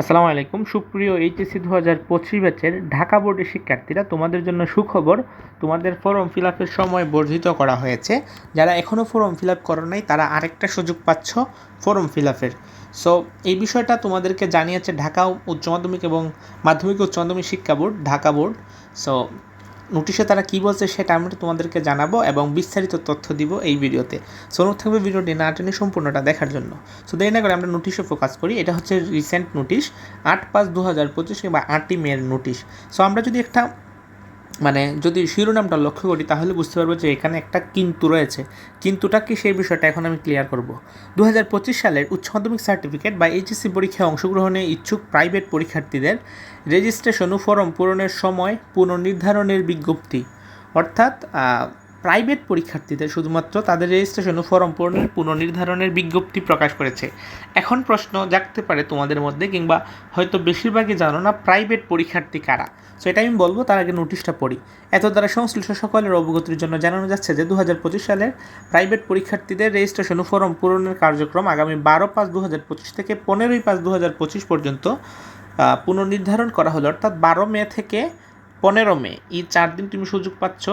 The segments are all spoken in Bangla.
আসসালামু আলাইকুম। সুপ্রিয় এইচএসসি দু হাজার পঁচিশ ব্যাচের ঢাকা বোর্ডের শিক্ষার্থীরা, তোমাদের জন্য সুখবর, তোমাদের ফর্ম ফিল আপের সময় বর্ধিত করা হয়েছে। যারা এখনও ফর্ম ফিল আপ করো নাই, তারা আরেকটা সুযোগ পাচ্ছ, ফর্ম ফিল আপের। সো এই বিষয়টা তোমাদেরকে জানিয়েছে ঢাকা উচ্চ মাধ্যমিক এবং মাধ্যমিক উচ্চ মাধ্যমিক শিক্ষা বোর্ড, ঢাকা বোর্ড। সো নোটিশে তারা কি বলছে সেটা আমরা তোমাদেরকে জানাব এবং বিস্তারিত তথ্য দিব এই ভিডিওতে। সো অনুরোধ থাকবে ভিডিওটি না টেনে সম্পূর্ণটা দেখার জন্য। সো দেরি না করে আমরা নোটিশে ফোকাস করি। এটা হচ্ছে রিসেন্ট নোটিশ আট পাঁচ দু হাজার পঁচিশ কিংবা আটই মেয়ের নোটিশ সো আমরা যদি একটা মানে যদি শিরোনামটা লক্ষ্য করি, তাহলে বুঝতে পারব যে এখানে একটা কিন্তু রয়েছে। কিন্তুটা কি সেই বিষয়টা এখন আমি ক্লিয়ার করব। দু হাজার পঁচিশ সালের উচ্চ মাধ্যমিক সার্টিফিকেট বা এইচএসসি পরীক্ষায় অংশগ্রহণে ইচ্ছুক প্রাইভেট পরীক্ষার্থীদের রেজিস্ট্রেশন ও ফর্ম পূরণের সময় পুনর্নির্ধারণের বিজ্ঞপ্তি। অর্থাৎ প্রাইভেট পরীক্ষার্থীদের শুধুমাত্র তাদের রেজিস্ট্রেশন ও ফর্ম পূরণের পুনর্নির্ধারণের বিজ্ঞপ্তি প্রকাশ করেছে। এখন প্রশ্ন জাগতে পারে তোমাদের মধ্যে কিংবা হয়তো বেশিরভাগই জানো না প্রাইভেট পরীক্ষার্থী কারা। সো এটা আমি বলব, তার আগে নোটিশটা পড়ি। এত দ্বারা সংশ্লিষ্ট সকলের অবগতির জন্য জানানো যাচ্ছে যে দু হাজার পঁচিশ সালের প্রাইভেট পরীক্ষার্থীদের রেজিস্ট্রেশন ও ফর্ম পূরণের কার্যক্রম আগামী বারো পাঁচ দু থেকে পনেরোই পাঁচ দু পর্যন্ত পুনর্নির্ধারণ করা হলো। অর্থাৎ বারো মে থেকে পনেরো মে। এই চার দিন তুমি সুযোগ পাচ্ছ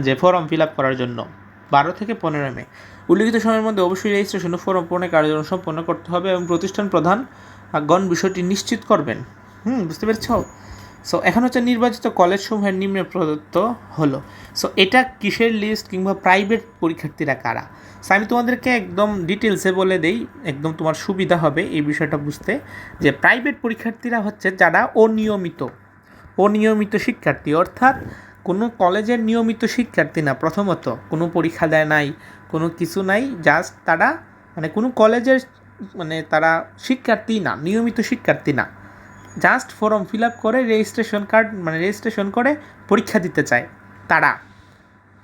যে ফর্ম ফিল আপ করার জন্য। বারো থেকে পনেরো মে। উল্লিখিত সময়ের মধ্যে অবশ্যই রেজিস্ট্রেশন ফর্ম পূরণের কার্যক্রম সম্পন্ন করতে হবে এবং প্রতিষ্ঠান প্রধান গণ বিষয়টি নিশ্চিত করবেন। হুম, বুঝতে পেরেছ? সো এখন হচ্ছে নির্বাচিত কলেজ সমূহের নিম্নে প্রদত্ত হলো। সো এটা কিসের লিস্ট কিংবা প্রাইভেট পরীক্ষার্থীরা কারা? সো আমি তোমাদেরকে একদম ডিটেলসে বলে দেই, একদম তোমার সুবিধা হবে এই বিষয়টা বুঝতে। যে প্রাইভেট পরীক্ষার্থীরা হচ্ছে যারা অনিয়মিত অনিয়মিত শিক্ষার্থী, অর্থাৎ কোনো কলেজের নিয়মিত শিক্ষার্থী না, প্রথমত। কোনো পরীক্ষা দেয় নাই, কোনো কিছু নাই জাস্ট তারা মানে কোনো কলেজের মানে তারা শিক্ষার্থী না, নিয়মিত শিক্ষার্থী না। জাস্ট ফর্ম ফিল আপ করে রেজিস্ট্রেশন কার্ড মানে রেজিস্ট্রেশন করে পরীক্ষা দিতে চায় তারা।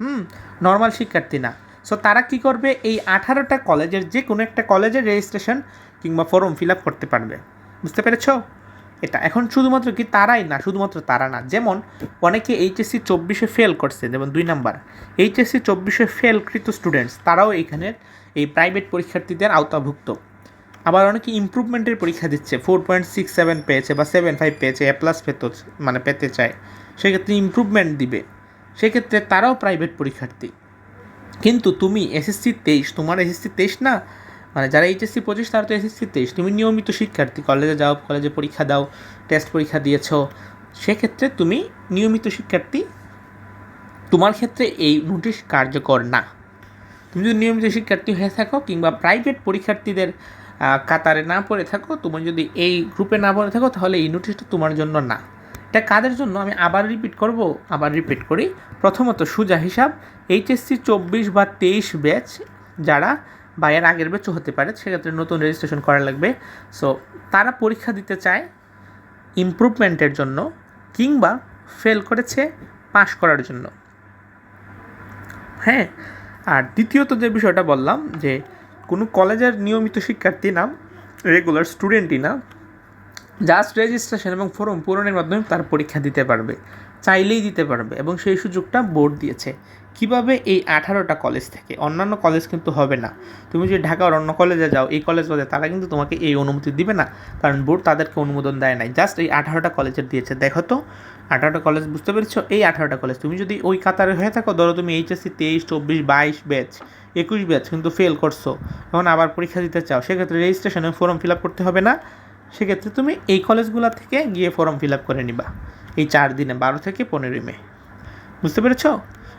হুম নর্মাল শিক্ষার্থী না। সো তারা কি করবে? এই আঠারোটা কলেজের যে কোনো একটা কলেজের রেজিস্ট্রেশন কিংবা ফর্ম ফিল আপ করতে পারবে। বুঝতে পেরেছ? এটা। এখন শুধুমাত্র কি তারাই না, শুধুমাত্র তারা না। যেমন অনেকে এইচএসসি চব্বিশে ফেল করছে, যেমন দুই নাম্বার। এইচএসসি চব্বিশে ফেলকৃত স্টুডেন্টস তারাও এইখানে এই প্রাইভেট পরীক্ষার্থীদের আওতাভুক্ত। আবার অনেকে ইম্প্রুভমেন্টের পরীক্ষা দিচ্ছে ফোর পয়েন্ট সিক্স সেভেন পেয়েছে বা সেভেন ফাইভ পেয়েছে এ প্লাস পেত মানে পেতে চায়। সেক্ষেত্রে ইম্প্রুভমেন্ট দিবে। সেক্ষেত্রে তারাও প্রাইভেট পরীক্ষার্থী। কিন্তু তুমি এসএসসি তেইশ, তোমার এসএসসি তেইশ না মানে যারা এইচএসসি পঁচিশ, তারা তো এসএসসি তেইশ। তুমি নিয়মিত শিক্ষার্থী, কলেজে যাও, কলেজে পরীক্ষা দাও টেস্ট পরীক্ষা দিয়েছ। সেক্ষেত্রে তুমি নিয়মিত শিক্ষার্থী, তোমার ক্ষেত্রে এই নোটিশ কার্যকর না। তুমি যদি নিয়মিত শিক্ষার্থী হয়ে থাকো কিংবা প্রাইভেট পরীক্ষার্থীদের কাতারে না পড়ে থাকো, তুমি যদি এই গ্রুপে না পড়ে থাকো, তাহলে এই নোটিশটা তোমার জন্য না। এটা কাদের জন্য? আমি আবার রিপিট করব, আবার রিপিট করি। প্রথমত সুজা হিসাব, এইচএসসি চব্বিশ বা তেইশ ব্যাচ যারা বা এর আগের ব্যাচও হতে পারে, সেক্ষেত্রে নতুন রেজিস্ট্রেশন করা লাগবে। সো তারা পরীক্ষা দিতে চায় ইমপ্রুভমেন্টের জন্য কিংবা ফেল করেছে পাশ করার জন্য। হ্যাঁ আর দ্বিতীয়ত যে বিষয়টা বললাম, যে কোনো কলেজের নিয়মিত শিক্ষার্থী না রেগুলার স্টুডেন্টই না জাস্ট রেজিস্ট্রেশন এবং ফর্ম পূরণের মাধ্যমে তার পরীক্ষা দিতে পারবে। চাইলেই দিতে পারবে এবং সেই সুযোগটা বোর্ড দিয়েছে। কীভাবে এই আঠারোটা কলেজ থেকে? অন্যান্য কলেজ কিন্তু হবে না। তুমি যদি ঢাকার অন্য কলেজে যাও, এই কলেজ বাদে তারা কিন্তু তোমাকে এই অনুমতি দিবে না। কারণ বোর্ড তাদেরকে অনুমোদন দেয় নাই। জাস্ট এই আঠারোটা কলেজের দিয়েছে। দেখো তো, আঠারোটা কলেজ বুঝতে পেরেছ? এই আঠারোটা কলেজ তুমি যদি ওই কাতারে হয়ে থাকো, ধরো তুমি এইচএসসি তেইশ, চব্বিশ, বাইশ ব্যাচ একুশ ব্যাচ কিন্তু ফেল করছ। এখন আবার পরীক্ষা দিতে চাও, সেক্ষেত্রে রেজিস্ট্রেশনে ফর্ম ফিল আপ করতে হবে না। সেক্ষেত্রে তুমি এই কলেজগুলো থেকে গিয়ে ফর্ম ফিল আপ করে নিবা। এই চার দিনে, বারো থেকে পনেরোই মে। বুঝতে পেরেছ?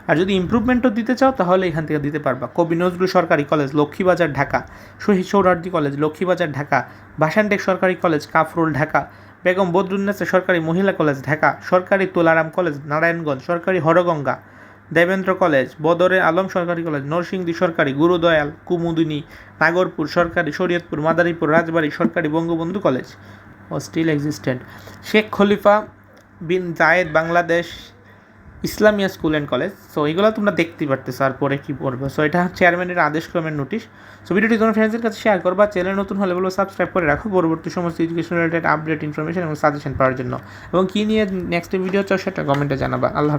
আর যদি ইম্প্রুভমেন্টও দিতে চাও, তাহলে এখান থেকে দিতে পারবা। কবি নজরুল সরকারি কলেজ, লক্ষ্মীবাজার, ঢাকা। শহীদ সৌরার্দি কলেজ, লক্ষ্মীবাজার, ঢাকা। ভাসানটেক সরকারি কলেজ, কাফরুল, ঢাকা। বেগম বদরুন্নেসা সরকারি মহিলা কলেজ, ঢাকা। সরকারি তোলারাম কলেজ, নারায়ণগঞ্জ। সরকারি হরগঙ্গা। দেবেন্দ্র কলেজ, বদরে আলম সরকারি কলেজ, নরসিংদী সরকারি, গুরুদয়াল, কুমুদিনী। নাগরপুর সরকারি, শরীয়তপুর, মাদারীপুর, রাজবাড়ী সরকারি Bangabandhu college. O still existent Sheikh Khalifa bin Zayed Bangladesh Islamia school and college. So এইগুলো তোমরা দেখতে পারতেছো আর পরে কী পড়বে। সো, এটা চেয়ারম্যানের আদেশক্রমের নোটিশ। সো, ভিডিওটি তোমার ফ্রেন্ডসের কাছে শেয়ার করবা। চ্যানেল নতুন হলে বলো সাবস্ক্রাইব করে রাখো। পরবর্তী সমস্ত এডুকেশন রিলেটেড আপডেট ইনফরমেশন এবং সাজেশন পাওয়ার জন্য। এবং কী নিয়ে নেক্সট ভিডিও চাও সেটা কমেন্টে জানাবা। আল্লাহ